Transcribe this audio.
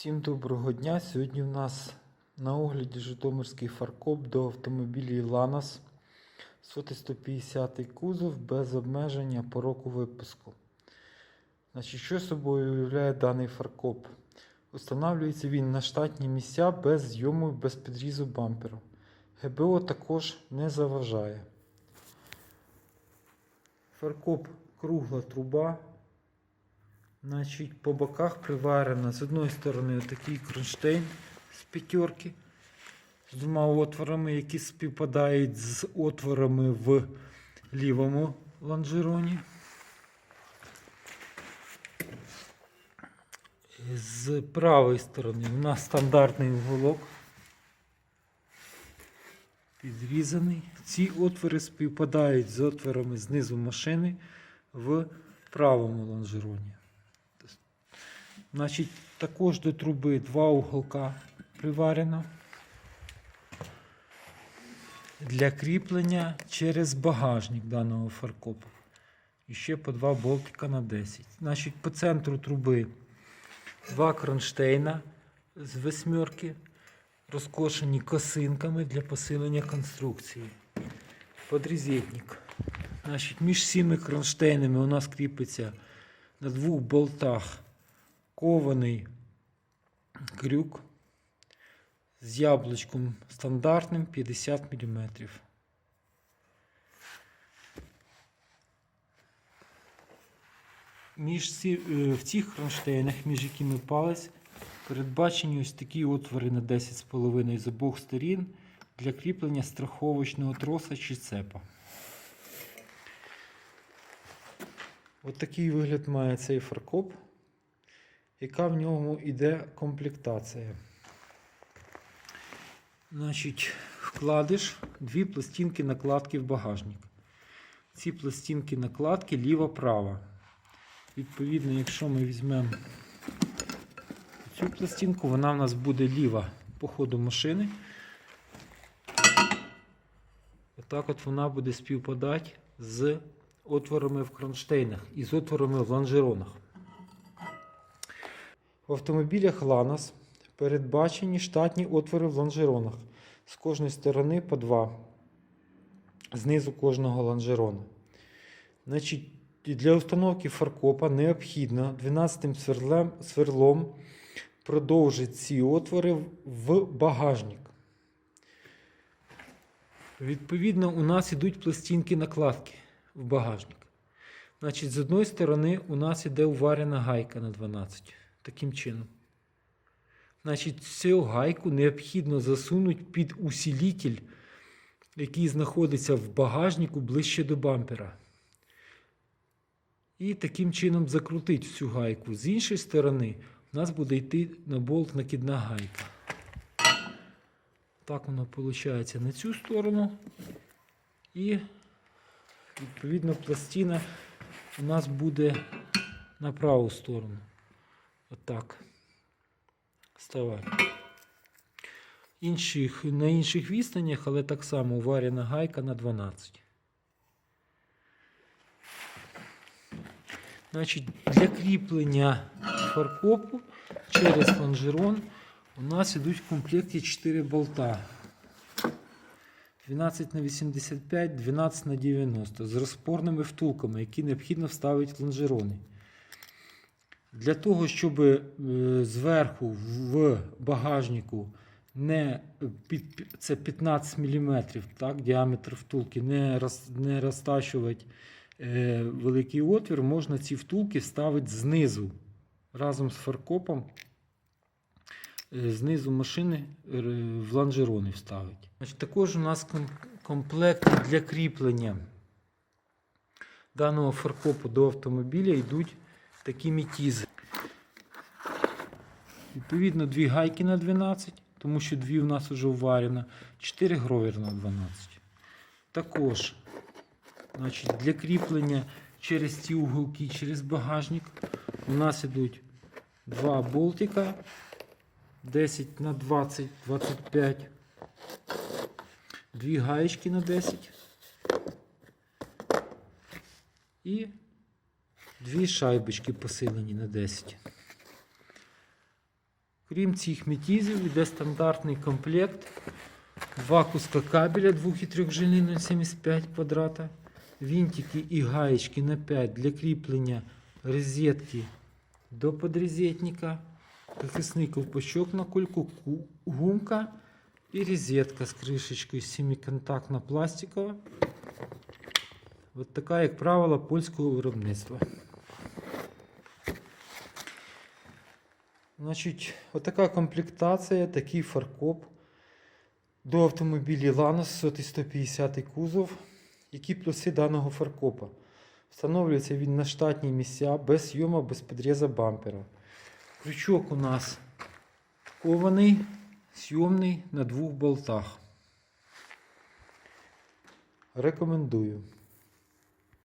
Всім доброго дня. Сьогодні в нас на огляді Житомирський фаркоп до автомобілів Ланос. Сотий 150 кузов без обмеження по року випуску. Значить, що собою уявляє даний фаркоп? Устанавлюється він на штатні місця без зйому, без підрізу бамперу. ГБО також не заважає. Фаркоп кругла труба. Значить, по боках приварено з одної сторони отакий кронштейн з п'ятерки з двома отворами, які співпадають з отворами в лівому лонжероні. З правої сторони у нас стандартний уголок. Підрізаний. Ці отвори співпадають з отворами знизу машини в правому лонжероні. Значить, також до труби два уголка приварено для кріплення через багажник даного фаркопу. І ще по два болтика на 10. Значить, по центру труби два кронштейна з восьмерки, розкошені косинками для посилення конструкції. Подрізетник. Значить, між цими кронштейнами у нас кріпиться на двох болтах кований крюк з яблучком стандартним 50 мм. Між ці, е, в цих кронштейнах, між якими палець, передбачені ось такі отвори на 10,5 з обох сторін для кріплення страховочного троса чи цепа. Ось такий вигляд має цей фаркоп яка в ньому йде комплектація. Значить, вкладиш дві пластинки накладки в багажник. Ці пластинки накладки ліва-права. Відповідно, якщо ми візьмемо цю пластинку, вона в нас буде ліва по ходу машини. Отак от вона буде співпадати з отворами в кронштейнах і з отворами в лонжеронах. В автомобілях Lanos передбачені штатні отвори в лонжеронах з кожної сторони по два, знизу кожного лонжерона. Значить, для установки фаркопа необхідно 12 сверлем, сверлом продовжити ці отвори в багажник. Відповідно, у нас йдуть пластинки накладки в багажник. Значить, з одної сторони у нас іде уварена гайка на 12 таким чином. Значить, цю гайку необхідно засунути під усилитель, який знаходиться в багажнику ближче до бампера. І таким чином закрутити цю гайку. З іншої сторони, у нас буде йти на болт накидна гайка. Так воно виходить на цю сторону. І, відповідно, пластина у нас буде на праву сторону. Отак. Ставай. Інших, на інших відстанях, але так само уварена гайка на 12. Значить, Для кріплення фаркопу через лонжерон у нас йдуть в комплекті 4 болта. 12 на 85, 12 на 90 з розпорними втулками, які необхідно вставити в лонжерони. Для того, щоб е, зверху в багажнику не під, це 15 мм так, діаметр втулки, не роз, не розташувати е, великий отвір, можна ці втулки вставити знизу разом з фаркопом. е, Знизу машини е, в лонжерони вставити. Також у нас ком- комплект для кріплення даного фаркопу до автомобіля йдуть такі мітізи. Відповідно, дві гайки на 12, тому що дві у нас вже вварено, 4 гровер на 12. Також значить, для кріплення через ці уголки, через багажник у нас йдуть два болтика 10 на 20, 25, дві гаєчки на 10 і Дві шайбочки посилені на 10. Крім цих метізів, йде стандартний комплект. Два куска кабеля 2 і 3 0,75 квадрата. Вінтики і гаєчки на 5 для кріплення розетки до подрозетника. Захисний ковпачок на кульку, гумка і розетка з кришечкою семиконтактна пластикова. От така, як правило, польського виробництва. Значить, отака комплектація, такий фаркоп до автомобілів Lanos 100 150 кузов. Які плюси даного фаркопа? Встановлюється він на штатні місця без зйома, без підріза бампера. Крючок у нас кований, зйомний на двох болтах. Рекомендую.